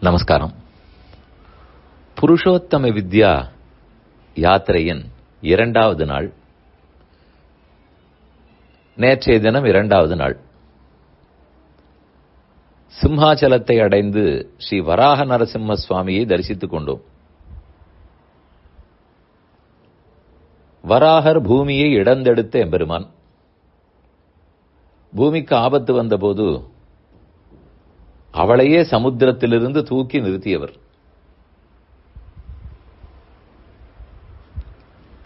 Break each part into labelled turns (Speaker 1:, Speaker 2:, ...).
Speaker 1: நமஸ்காரம். புருஷோத்தம வித்யா யாத்திரையின் இரண்டாவது நாள். நேற்றைய தினம் இரண்டாவது நாள். சிம்ஹாச்சலத்தை அடைந்து ஸ்ரீ வராக நரசிம்ம சுவாமியை தரிசித்துக் கொண்டோம். வராகர் பூமியை இடந்தெடுத்த எம்பெருமான். பூமிக்கு ஆபத்து வந்தபோது அவளையே சமுத்திரத்திலிருந்து தூக்கி நிறுத்தியவர்.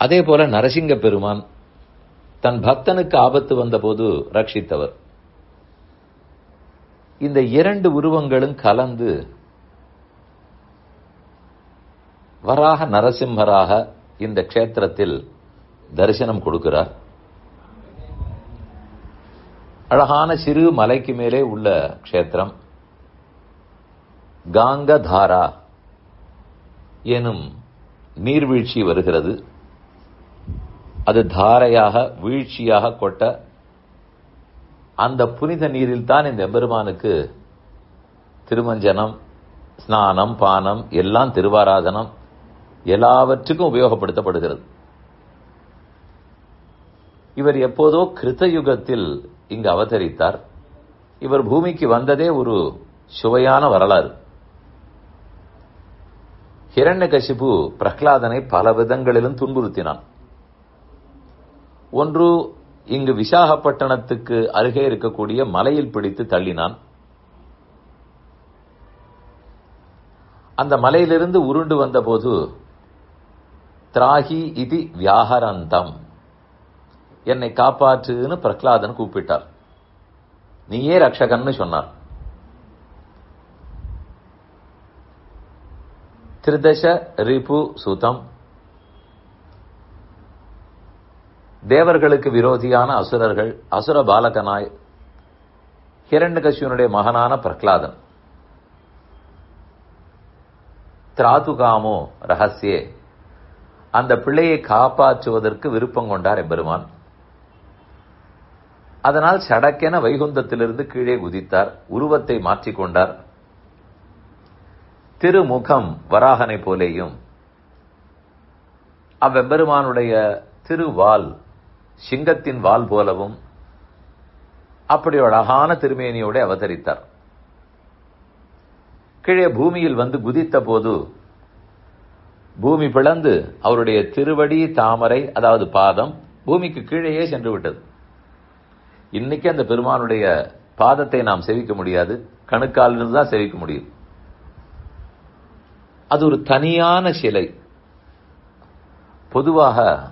Speaker 1: அதே போல நரசிங்க பெருமான் தன் பக்தனுக்கு ஆபத்து வந்தபோது ரட்சித்தவர். இந்த இரண்டு உருவங்களும் கலந்து வராக நரசிம்மராக இந்த க்ஷேத்திரத்தில் தரிசனம் கொடுக்கிறார். அழகான சிறு மலைக்கு மேலே உள்ள க்ஷேத்திரம். காங்கதாரா எனும் நீர்வீழ்ச்சி வருகிறது. அது தாரையாக வீழ்ச்சியாக கொட்ட அந்த புனித நீரில் தான் இந்த எம்பெருமானுக்கு திருமஞ்சனம் ஸ்நானம் பானம் எல்லாம் திருவாராதனம் எல்லாவற்றுக்கும் உபயோகப்படுத்தப்படுகிறது. இவர் எப்போதோ கிருத்தயுகத்தில் இங்கு அவதரித்தார். இவர் பூமிக்கு வந்ததே ஒரு சுவையான வரலாறு. ஹிரண்யகசிபு பிரகலாதனை பல விதங்களிலும் துன்புறுத்தினான். ஒன்று இங்கு விசாகப்பட்டணத்துக்கு அருகே இருக்கக்கூடிய மலையில் பிடித்து தள்ளினான். அந்த மலையிலிருந்து உருண்டு வந்தபோது திராகி இது வியாகரந்தம் என்னை காப்பாற்றுன்னு பிரகலாதன் கூப்பிட்டார். நீயே ரக்ஷகன்னு சொன்னார். திரிதச ரிபு சுதம் தேவர்களுக்கு விரோதியான அசுரர்கள் அசுர பாலகனாய் ஹிரண்யகசியனுடைய மகனான பிரகலாதன் திராதுகாமோ ரகசியே அந்த பிள்ளையை காப்பாற்றுவதற்கு விருப்பம் கொண்டார் எம்பெருமான். அதனால் சடக்கென வைகுந்தத்திலிருந்து கீழே குதித்தார் உருவத்தை மாற்றிக்கொண்டார். திருமுகம் வராகனை போலேயும் அவ்வெம்பெருமானுடைய திருவால் சிங்கத்தின் வால் போலவும் அப்படி அழகான திருமேனியோடு அவதரித்தார். கீழே பூமியில் வந்து குதித்த போது பூமி பிளந்து அவருடைய திருவடி தாமரை அதாவது பாதம் பூமிக்கு கீழேயே சென்று விட்டது. இன்னைக்கு அந்த பெருமானுடைய பாதத்தை நாம் செவிக்க முடியாது கணுக்காலிருந்து தான் செவிக்க முடியும். அது ஒரு தனியான சிலை. பொதுவாக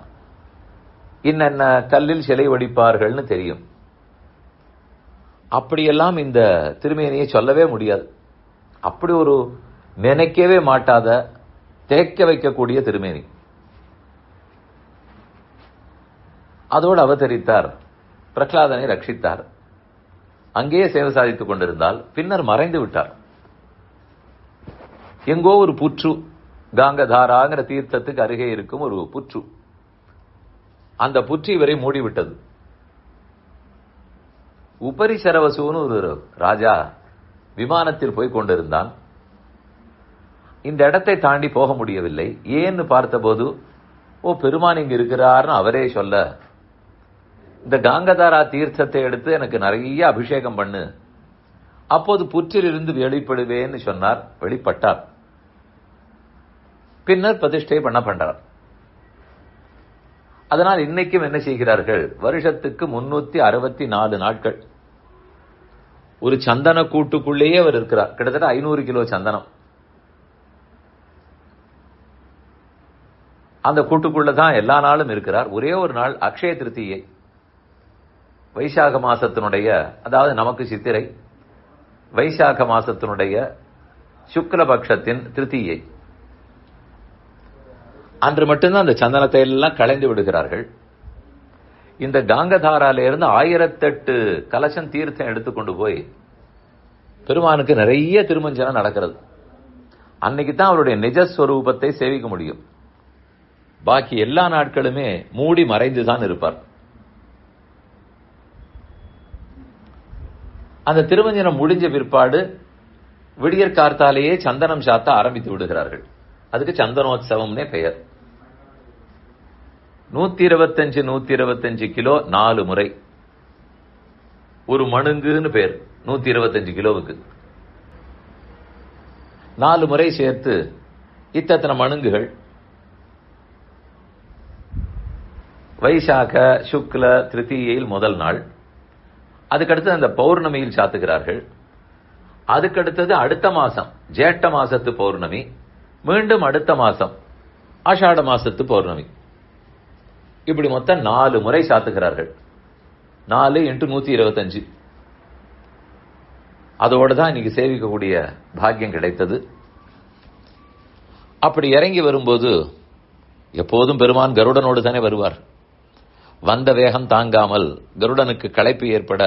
Speaker 1: என்னென்ன கல்லில் சிலை வடிப்பார்கள்னு தெரியும். அப்படியெல்லாம் இந்த திருமேனியை சொல்லவே முடியாது. அப்படி ஒரு நினைக்கவே மாட்டாத தேக்க வைக்கக்கூடிய திருமேனி. அதோடு அவதரித்தார் பிரகலாதனை ரட்சித்தார். அங்கேயே சேவை சாதித்துக் கொண்டிருந்தால் பின்னர் மறைந்து விட்டார். எங்கோ ஒரு புற்று. காங்கதாராங்கிற தீர்த்தத்துக்கு அருகே இருக்கும் ஒரு புற்று. அந்த புற்று இவரை மூடிவிட்டது. உபரி சரவசுன்னு ஒரு ராஜா விமானத்தில் போய் கொண்டிருந்தான். இந்த இடத்தை தாண்டி போக முடியவில்லை. ஏன்னு பார்த்தபோது ஓ பெருமான் இங்க இருக்கிறார்னு அவரே சொல்ல இந்த காங்கதாரா தீர்த்தத்தை எடுத்து எனக்கு நிறைய அபிஷேகம் பண்ணு. அப்போது புற்றிலிருந்து வெளிப்படுவேன்னு சொன்னார் வெளிப்பட்டார். பின்னர் பிரதிஷ்டை பண்ண பண்றார். அதனால் இன்னைக்கும் என்ன செய்கிறார்கள்? வருஷத்துக்கு முன்னூத்தி அறுபத்தி நாலு நாட்கள். ஒரு சந்தன கூட்டுக்குள்ளேயே அவர் இருக்கிறார். கிட்டத்தட்ட ஐநூறு கிலோ சந்தனம். அந்த கூட்டுக்குள்ள தான் எல்லா நாளும் இருக்கிறார். ஒரே ஒரு நாள் அக்ஷய திருத்தியை. வைசாக மாசத்தினுடைய அதாவது நமக்கு சித்திரை வைசாக மாசத்தினுடைய சுக்லபக்ஷத்தின் திருத்தியை. அன்று மட்டும்தான் அந்த சந்தனத்தை எல்லாம் களைந்து விடுகிறார்கள். இந்த காங்கதாரால இருந்து ஆயிரத்தெட்டு கலசம் தீர்த்தம் எடுத்துக்கொண்டு போய் பெருமானுக்கு நிறைய திருமஞ்சனம் நடக்கிறது. அன்னைக்கு தான் அவருடைய நிஜஸ்வரூபத்தை சேவிக்க முடியும். பாக்கி எல்லா நாட்களுமே மூடி மறைந்துதான் இருப்பார். அந்த திருமஞ்சனம் முடிஞ்ச பிற்பாடு விடியற் கார்த்தாலேயே சந்தனம் சாத்த ஆரம்பித்து விடுகிறார்கள். அதுக்கு சந்தனோத்சவம்னே பெயர். நூத்தி இருபத்தஞ்சு நூத்தி இருபத்தஞ்சு கிலோ நாலு முறை. ஒரு மணுங்குன்னு பேர் நூத்தி இருபத்தஞ்சு கிலோவுக்கு. நாலு முறை சேர்த்து இத்தனை மணுங்குகள். வைசாக சுக்ல திருத்தீயில் முதல் நாள். அதுக்கடுத்து அந்த பௌர்ணமியில் சாத்துகிறார்கள். அதுக்கடுத்தது அடுத்த மாசம் ஜேஷ்ட மாசத்து பௌர்ணமி. மீண்டும் அடுத்த மாசம் ஆஷாட மாசத்து பௌர்ணமி. இப்படி மொத்தம் நாலு முறை சாத்துகிறார்கள். நாலு இன்ட்டு நூத்தி இருபத்தஞ்சு. அதோடு தான் இன்னைக்கு சேவிக்கக்கூடிய பாக்கியம் கிடைத்தது. அப்படி இறங்கி வரும்போது எப்போதும் பெருமான் கருடனோடு தானே வருவார். வந்த வேகம் தாங்காமல் கருடனுக்கு களைப்பு ஏற்பட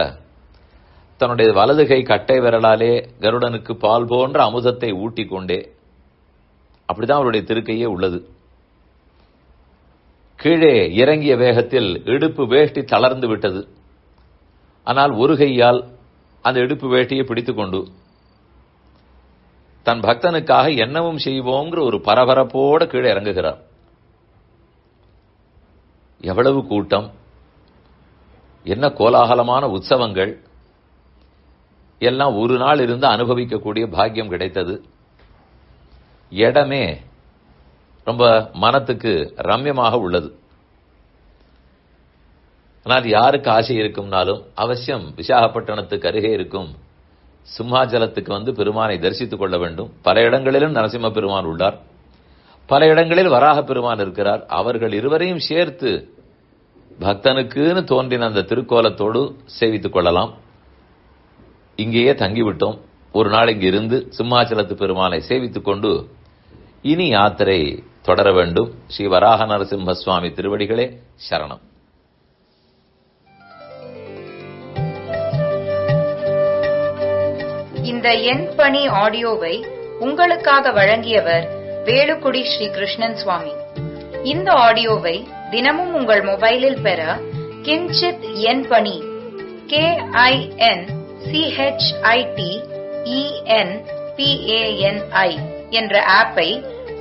Speaker 1: தன்னுடைய வலதுகை கட்டை விரலாலே கருடனுக்கு பால் போன்ற அமுதத்தை ஊட்டி கொண்டே அப்படிதான் அவருடைய திருக்கையே உள்ளது. கீழே இறங்கிய வேகத்தில் இடுப்பு வேஷ்டி தளர்ந்து விட்டது. ஆனால் ஒரு கையால் அந்த இடுப்பு வேட்டியை பிடித்துக் கொண்டு தன் பக்தனுக்காக என்னவும் செய்வோங்கிற ஒரு பரபரப்போட கீழே இறங்குகிறார். எவ்வளவு கூட்டம் என்ன கோலாகலமான உற்சவங்கள் எல்லாம் ஒரு நாள் இருந்து அனுபவிக்கக்கூடிய பாக்கியம் கிடைத்தது. இடமே ரொம்ப மனத்துக்கு ரம்யமாக உள்ளது. ஆனால் யாருக்கு ஆசை இருக்கும்னாலும் அவசியம் விசாகப்பட்டினத்துக்கு அருகே இருக்கும் சிம்மாச்சலத்துக்கு வந்து பெருமானை தரிசித்துக் கொள்ள வேண்டும். பல இடங்களிலும் நரசிம்ம பெருமான் உள்ளார். பல இடங்களில் வராக பெருமான் இருக்கிறார். அவர்கள் இருவரையும் சேர்த்து பக்தனுக்குன்னு தோன்றின அந்த திருக்கோலத்தோடு சேவித்துக் கொள்ளலாம். இங்கேயே தங்கிவிட்டோம். ஒரு நாள் இங்கிருந்து சிம்மாச்சலத்து பெருமானை சேவித்துக் கொண்டு இனி யாத்திரை தொடர வேண்டும். ஸ்ரீ வராக நரசிம்ம சுவாமி திருவடிகளே சரணம்.
Speaker 2: இந்த என் பணி ஆடியோவை உங்களுக்காக வழங்கியவர் வேலுக்குடி ஸ்ரீ கிருஷ்ணன் சுவாமி. இந்த ஆடியோவை தினமும் உங்கள் மொபைலில் பெற கிஞ்சித் எண் பணி கே ஐ என் சிஹெச்ஐடி இஎன் பிஏஎன்ஐ என்ற ஆப்பை